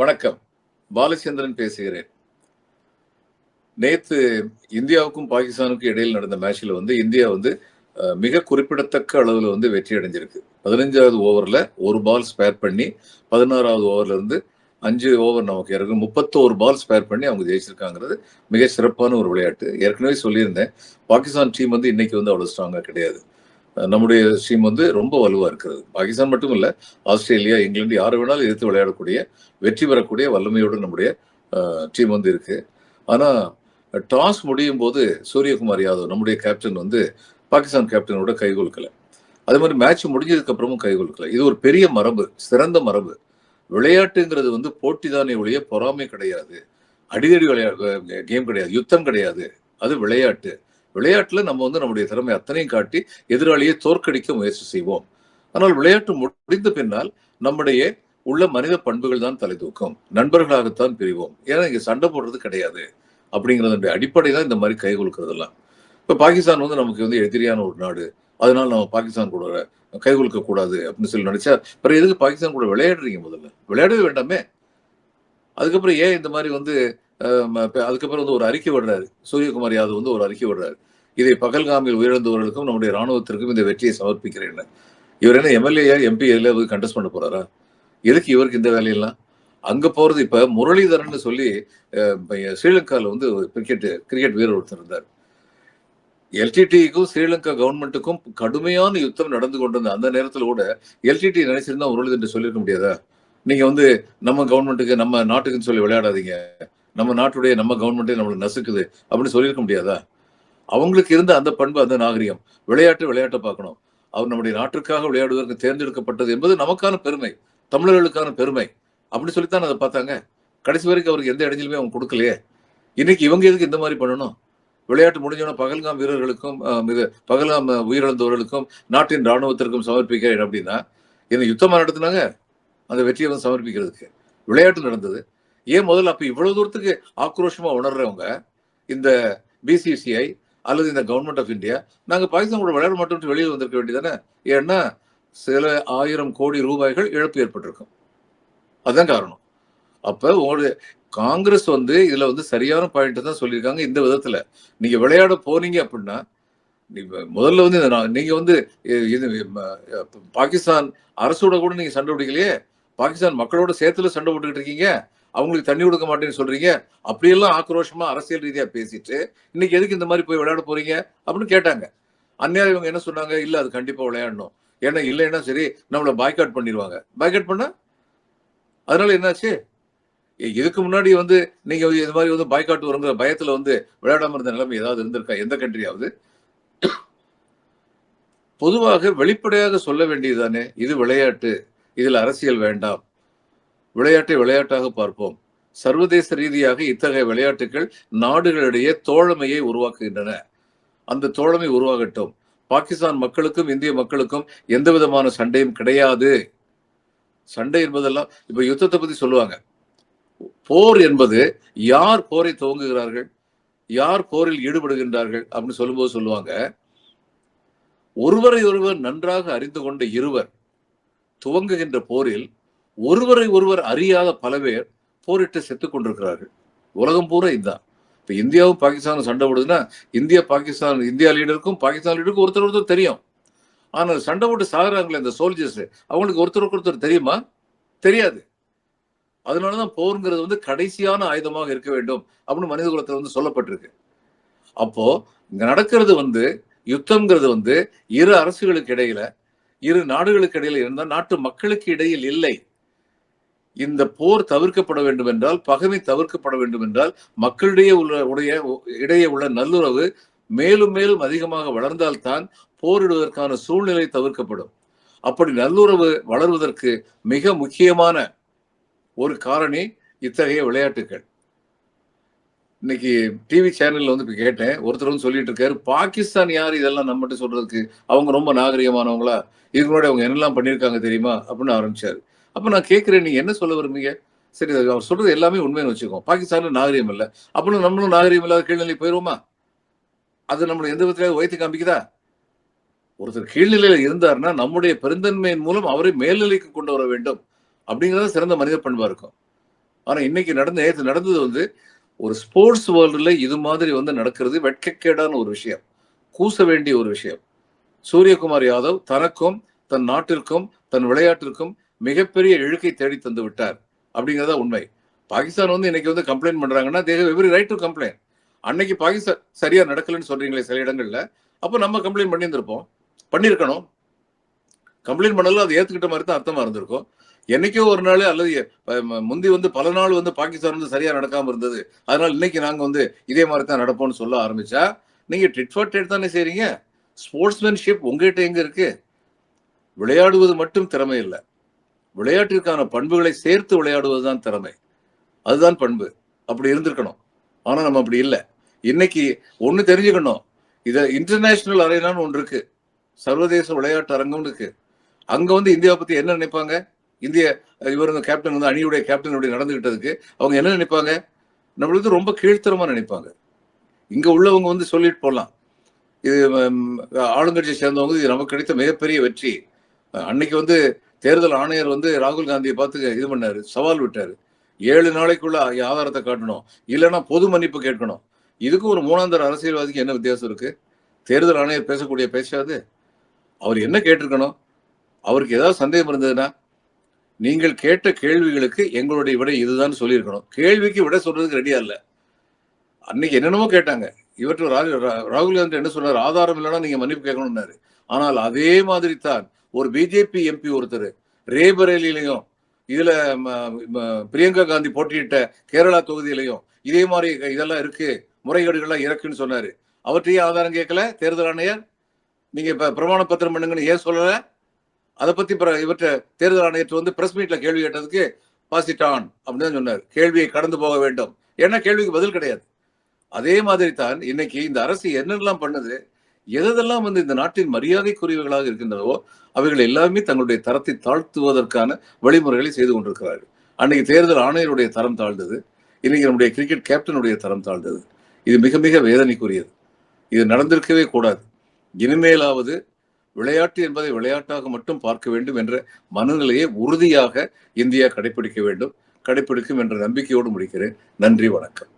வணக்கம். பாலச்சந்திரன் பேசுகிறேன். நேத்து இந்தியாவுக்கும் பாகிஸ்தானுக்கும் இடையில் நடந்த மேட்ச்ல வந்து இந்தியா வந்து மிக குறிப்பிடத்தக்க அளவில் வந்து வெற்றி அடைஞ்சிருக்கு. பதினஞ்சாவது ஓவரில் ஒரு பால் ஸ்பேர் பண்ணி பதினாறாவது ஓவர்ல இருந்து அஞ்சு ஓவர் நமக்கு இறங்கு முப்பத்தோரு பால் ஸ்பேர் பண்ணி அவங்க ஜெயிச்சிருக்காங்கிறது மிக சிறப்பான ஒரு விளையாட்டு. ஏற்கனவே சொல்லியிருந்தேன். பாகிஸ்தான் டீம் வந்து இன்னைக்கு வந்து அவ்வளோ ஸ்ட்ராங்காக கிடையாது. நம்முடைய டீம் வந்து ரொம்ப வலுவா இருக்கிறது. பாகிஸ்தான் மட்டும் இல்ல ஆஸ்திரேலியா இங்கிலாந்து யாரை வேணாலும் எதிர்த்து விளையாடக்கூடிய வெற்றி பெறக்கூடிய வல்லமையோடு நம்முடைய டீம் வந்து இருக்கு. ஆனா டாஸ் முடியும் போது சூரியகுமார் யாதவ் நம்முடைய கேப்டன் வந்து பாகிஸ்தான் கேப்டனோட கைகொழுக்கல அதே மாதிரி மேட்ச் முடிஞ்சதுக்கு அப்புறமும் கைகொழுக்கல இது ஒரு பெரிய மரபு சிறந்த மரபு. விளையாட்டுங்கிறது வந்து போட்டி தானே ஒழிய பொறாமை கிடையாது. அடிதடி விளையா கேம் கிடையாது. யுத்தம் கிடையாது. அது விளையாட்டு. விளையாட்டுல நம்ம வந்து நம்முடைய திறமை அத்தனையும் காட்டி எதிராளியை தோற்கடிக்க முயற்சி செய்வோம். ஆனால் விளையாட்டு முடிந்த பின்னால் நம்முடைய உள்ள மனித பண்புகள் தான் தலை தூக்கும். நண்பர்களாகத்தான் பிரிவோம். ஏன்னா இங்க சண்டை போடுறது கிடையாது. அப்படிங்கறது அடிப்படை தான் இந்த மாதிரி கை கொடுக்கறதெல்லாம் இப்ப பாகிஸ்தான் வந்து நமக்கு வந்து எதிரியான ஒரு நாடு. அதனால நம்ம பாகிஸ்தான் கூட கை கொடுக்க கூடாது அப்படின்னு சொல்லி நினைச்சா பிறகு எதுக்கு பாகிஸ்தான் கூட விளையாடுறீங்க முதல்ல? விளையாடவே வேண்டாமே. அதுக்கப்புறம் ஏன் இந்த மாதிரி வந்து அதுக்கப்புறம் வந்து ஒரு அறிக்கை விடுறாரு. சூரியகுமார் யாதவ் வந்து ஒரு அறிக்கை விடுறாரு. இதை பகல்காமில் உயிரிழந்தவர்களுக்கும் நம்முடைய ராணுவத்திற்கும் இந்த வெற்றியை சமர்ப்பிக்கிறேன் இவர் என்ன எம்எல்ஏ எம்பி எல்லாம் பண்ண போறாரா? எதுக்கு இவருக்கு இந்த வேலையெல்லாம்? அங்க போறது இப்ப முரளிதரன் சொல்லி அஹ், ஸ்ரீலங்கால வந்து கிரிக்கெட் கிரிக்கெட் வீரர் ஒருத்தர் இருந்தார். எல்டிடிக்கும் ஸ்ரீலங்கா கவர்மெண்ட்டுக்கும் கடுமையான யுத்தம் நடந்து கொண்டிருந்த அந்த நேரத்தில் கூட எல்டிடி நினைச்சிருந்தா முரளிதரன் சொல்லியிருக்க முடியாதா? நீங்க வந்து நம்ம கவர்மெண்ட்டுக்கு நம்ம நாட்டுக்குன்னு சொல்லி விளையாடாதீங்க. நம்ம நாட்டுடைய நம்ம கவர்மெண்ட்டே நம்மளுக்கு நசுக்குது அப்படின்னு சொல்லியிருக்க முடியாதா? அவங்களுக்கு இருந்த அந்த பண்பு அந்த நாகரிகம். விளையாட்டு விளையாட்டை பார்க்கணும். அவர் நம்முடைய நாட்டிற்காக விளையாடுவதற்கு தேர்ந்தெடுக்கப்பட்டது என்பது நமக்கான பெருமை. தமிழர்களுக்கான பெருமை. அப்படின்னு சொல்லித்தான் அதை பார்த்தாங்க. கடைசி வரைக்கும் அவருக்கு எந்த இடைஞ்சலுமே அவங்க கொடுக்கலையே. இன்னைக்கு இவங்க எதுக்கு இந்த மாதிரி பண்ணணும்? விளையாட்டு முடிஞ்சோன்னா பகல்காம் வீரர்களுக்கும் இது பகல்காம் உயிரிழந்தவர்களுக்கும் நாட்டின் ராணுவத்திற்கும் சமர்ப்பிக்கிறேன் அப்படின்னா இந்த யுத்தமாக நடத்தினாங்க அந்த வெற்றியை வந்து சமர்ப்பிக்கிறதுக்கு. விளையாட்டு நடந்தது. ஏன் முதல்ல அப்போ இவ்வளவு தூரத்துக்கு ஆக்ரோஷமாக உணர்றவங்க? இந்த பிசிசிஐ அல்லது இந்த கவர்மெண்ட் ஆஃப் இந்தியா நாங்கள் பாகிஸ்தான் கூட விளையாட மாட்டோம்னு வெளியில் வந்திருக்க வேண்டியதானே ஏன்னா சில ஆயிரம் கோடி ரூபாய்கள் இழப்பு ஏற்பட்டிருக்கும். அதுதான் காரணம். அப்போ உங்களுடைய காங்கிரஸ் வந்து இதில் வந்து சரியான பாயிண்ட் தான் சொல்லியிருக்காங்க இந்த விதத்தில். நீங்கள் விளையாட போனீங்க அப்படின்னா நீங்க முதல்ல வந்து இந்த வந்து இது பாகிஸ்தான் அரசோட கூட நீங்கள் சண்டை பிடிக்கலையே? பாகிஸ்தான் மக்களோட சேர்த்துல சண்டை போட்டுக்கிட்டு இருக்கீங்க? அவங்களுக்கு தண்ணி கொடுக்க மாட்டேன்னு சொல்றீங்க. அப்படியெல்லாம் ஆக்ரோஷமா அரசியல் ரீதியா பேசிட்டு இன்னைக்கு எதுக்கு இந்த மாதிரி போய் விளையாட போறீங்க? அப்படின்னு கேட்டாங்க. அந்நியாயம் இவங்க என்ன சொன்னாங்க? இல்ல அது கண்டிப்பா விளையாடணும். ஏன்னா இல்லைன்னா சரி நம்மளை பாய்காட் பண்ணிடுவாங்க பாய்காட் பண்ணா? அதனால என்னாச்சு? இதுக்கு முன்னாடி வந்து நீங்க இது மாதிரி வந்து பாய்காட் வருங்கிற பயத்துல வந்து விளையாடாம இருந்த நிலைமை ஏதாவது இருந்திருக்கா? எந்த கண்ட்ரியாவது பொதுவாக வெளிப்படையாக சொல்ல வேண்டியதுதானே? இது விளையாட்டு. இதில் அரசியல் வேண்டாம். விளையாட்டை விளையாட்டாக பார்ப்போம். சர்வதேச ரீதியாக இத்தகைய விளையாட்டுகள் நாடுகளிடையே தோழமையை உருவாக்குகின்றன. அந்த தோழமை உருவாகட்டும். பாகிஸ்தான் மக்களுக்கும் இந்திய மக்களுக்கும் எந்த விதமான சண்டையும் கிடையாது. சண்டை என்பதெல்லாம் இப்ப யுத்தத்தை பத்தி சொல்லுவாங்க. போர் என்பது யார் போரை துவங்குகிறார்கள்? யார் போரில் ஈடுபடுகின்றார்கள்? அப்படின்னு சொல்லும்போது சொல்லுவாங்க. ஒருவரை ஒருவர் நன்றாக அறிந்து கொண்ட இருவர் துவங்குகின்ற போரில் ஒருவரை ஒருவர் அறியாத பல பேர் போரிட்டு செத்து கொண்டிருக்கிறார்கள். உலகம் பூரா இதுதான். இப்போ இந்தியாவும் பாகிஸ்தானும் சண்டை போடுதுன்னா இந்தியா பாகிஸ்தான் இந்தியா லீடருக்கும் பாகிஸ்தான் லீடருக்கும் ஒருத்தர் ஒருத்தர் தெரியும். ஆனால் சண்டை போட்டு சாகுறாங்களே இந்த சோல்ஜர்ஸ் அவங்களுக்கு ஒருத்தருக்கு ஒருத்தர் தெரியுமா? தெரியாது. அதனால தான் போருங்கிறது வந்து கடைசியான ஆயுதமாக இருக்க வேண்டும் அப்படின்னு மனித குலத்தில் வந்து சொல்லப்பட்டிருக்கு. அப்போ இங்க நடக்கிறது வந்து யுத்தம்ங்கிறது வந்து இரு அரசுகளுக்கு இடையில இரு நாடுகளுக்கு இடையில இருந்தால் நாட்டு மக்களுக்கு இடையில் இல்லை. இந்த போர் தவிர்க்கப்பட வேண்டும் என்றால் பகைமை தவிர்க்கப்பட வேண்டும் என்றால் மக்களிடையே உள்ள உடைய இடையே உள்ள நல்லுறவு மேலும் மேலும் அதிகமாக வளர்ந்தால்தான் போரிடுவதற்கான சூழ்நிலை தவிர்க்கப்படும். அப்படி நல்லுறவு வளர்வதற்கு மிக முக்கியமான ஒரு காரணி இத்தகைய விளையாட்டுகள். இன்னைக்கு டிவி சேனல்ல வந்து இப்போ கேட்டேன். ஒருத்தர் வந்து சொல்லிட்டு இருக்காரு பாகிஸ்தான் யார்? இதெல்லாம் நம்மகிட்ட சொல்றதுக்கு அவங்க ரொம்ப நாகரிகமானவங்களா? இதுக்கு முன்னாடி அவங்க என்னெல்லாம் பண்ணியிருக்காங்க தெரியுமா? அப்படின்னு ஆரம்பிச்சாரு. அப்போ நான் கேட்குறேன் நீங்கள் என்ன சொல்ல விரும்புங்க சரி அவர் சொல்றது எல்லாமே உண்மைன்னு வச்சுக்கோம் பாகிஸ்தானில் நாகரிகம் இல்லை. அப்படின்னு நம்மளும் நாகரிகம் இல்லாத கீழ்நிலை போயிடுவோமா அது நம்மளை எந்த விதத்திலையாவது உயர்த்தி காமிக்குதா? ஒருத்தர் கீழ்நிலையில் இருந்தாருன்னா நம்முடைய பெருந்தன்மையின் மூலம் அவரை மேல்நிலைக்கு கொண்டு வர வேண்டும். அப்படிங்கிறது சிறந்த மனித பண்பா இருக்கும். ஆனா இன்னைக்கு நடந்த நேற்று நடந்தது வந்து ஒரு ஸ்போர்ட்ஸ் வேர்ல்டுல இது மாதிரி வந்து நடக்கிறது வெட்கக்கேடான ஒரு விஷயம். கூச வேண்டிய ஒரு விஷயம். சூரியகுமார் யாதவ் தனக்கும் தன் நாட்டிற்கும் தன் விளையாட்டிற்கும் மிகப்பெரிய இழுக்கை தேடி தந்து விட்டார். அப்படிங்கிறதா உண்மை. பாகிஸ்தான் வந்து இன்னைக்கு வந்து கம்ப்ளைண்ட் பண்றாங்கன்னா தேவ எவ்ரி ரைட் டு கம்ப்ளைண்ட் அன்னைக்கு பாகிஸ்தான் சரியா நடக்கலன்னு சொல்றீங்களே சில இடங்கள்ல. அப்போ நம்ம கம்ப்ளைண்ட் பண்ணியிருந்திருப்போம். பண்ணியிருக்கணும். கம்ப்ளைண்ட் பண்ணல அதை ஏத்துக்கிட்ட மாதிரி தான் அர்த்தமா இருந்திருக்கும். என்னைக்கோ ஒரு நாள் அல்லது முந்தி வந்து பல நாள் வந்து பாகிஸ்தான் வந்து சரியா நடக்காம இருந்தது. அதனால இன்னைக்கு நாங்க வந்து இதே மாதிரி தான் நடப்போம்னு சொல்ல ஆரம்பிச்சா நீங்க டிட் ஃபார் டேட் தானே செய்றீங்க? ஸ்போர்ட்ஸ்மேன்ஷிப் உங்ககிட்ட எங்க இருக்கு? விளையாடுவது மட்டும் திறமை இல்லை. விளையாட்டிற்கான பண்புகளை சேர்த்து விளையாடுவதுதான் திறமை. அதுதான் பண்பு. அப்படி இருந்திருக்கணும். ஆனால் நம்ம அப்படி இல்லை. இன்னைக்கு ஒன்று தெரிஞ்சுக்கணும். இதை இன்டர்நேஷ்னல் அரைனான்னு ஒன்று இருக்கு. சர்வதேச விளையாட்டு அரங்கம்னு இருக்கு. அங்கே வந்து இந்தியாவை பற்றி என்ன நினைப்பாங்க? இந்திய இவர் வந்து கேப்டன் வந்து அணியுடைய கேப்டன் இப்படி நடந்துகிட்டதுக்கு அவங்க என்ன நினைப்பாங்க? நம்மளுக்கு ரொம்ப கீழ்த்தரமாக நினைப்பாங்க. இங்கே உள்ளவங்க வந்து சொல்லிட்டு போகலாம் இது ஆளுங்கட்சியை சேர்ந்தவங்க இது நமக்கு கிடைத்த மிகப்பெரிய வெற்றி. அன்னைக்கு வந்து தேர்தல் ஆணையர் வந்து ராகுல் காந்தியை பார்த்து இது பண்ணாரு சவால் விட்டாரு. ஏழு நாளைக்குள்ள ஆதாரத்தை காட்டணும் இல்லைன்னா பொது மன்னிப்பு கேட்கணும். இதுக்கு ஒரு மூணாந்தர அரசியல்வாதிக்கு என்ன வித்தியாசம் இருக்கு? தேர்தல் ஆணையர் பேசக்கூடிய பேசாது அவர் என்ன கேட்டிருக்கணும்? அவருக்கு ஏதாவது சந்தேகம் இருந்ததுன்னா நீங்கள் கேட்ட கேள்விகளுக்கு எங்களுடைய விடை இதுதான் சொல்லியிருக்கணும். கேள்விக்கு விடை சொல்றதுக்கு ரெடியா இல்லை. அன்னைக்கு என்னென்னமோ கேட்டாங்க. இவற்றை ரா- ரா- ராகுல் காந்தி என்ன சொன்னார்? ஆதாரம் இல்லைன்னா நீங்க மன்னிப்பு கேட்கணும்னாரு. ஆனால் அதே மாதிரி தான் ஒரு பிஜேபி எம்பி ஒருத்தர் ரேபரேலிலையும் இதுல ம- பிரியங்கா காந்தி போட்டியிட்ட கேரளா தொகுதியிலையும் இதே மாதிரி இதெல்லாம் இருக்கு முறைகேடுகள்லாம் இருக்குன்னு சொன்னாரு. அவற்றையும் ஆதாரம் கேட்கல தேர்தல் ஆணையர். நீங்க இப்ப பிரமாண பத்திரம் பண்ணுங்கன்னு ஏன் சொல்லல? அதை பத்தி இவற்றை தேர்தல் ஆணையத்தை வந்து பிரஸ் மீட்ல கேள்வி கேட்டதுக்கு பாசிட்டான் அப்படின்னு தான் சொன்னார். கேள்வியை கடந்து போக வேண்டும். ஏன்னா கேள்விக்கு பதில் கிடையாது. அதே மாதிரி தான் இன்னைக்கு இந்த அரசு என்னெல்லாம் பண்ணுது? எதெல்லாம் வந்து இந்த நாட்டின் மரியாதைக்குரியவர்களாக இருக்கின்றனவோ அவைகள் எல்லாமே தங்களுடைய தரத்தை தாழ்த்துவதற்கான வழிமுறைகளை செய்து கொண்டிருக்கிறார்கள். அன்னைக்கு தேர்தல் ஆணையருடைய தரம் தாழ்ந்தது. இன்னைக்கு நம்முடைய கிரிக்கெட் கேப்டனுடைய தரம் தாழ்ந்தது. இது மிக மிக வேதனைக்குரியது. இது நடந்திருக்கவே கூடாது. இனிமேலாவது விளையாட்டு என்பதை விளையாட்டாக மட்டும் பார்க்க வேண்டும் என்ற மனநிலையை உறுதியாக இந்தியா கடைபிடிக்க வேண்டும். கடைபிடிக்கும் என்ற நம்பிக்கையோடு முடிக்கிறேன். நன்றி வணக்கம்.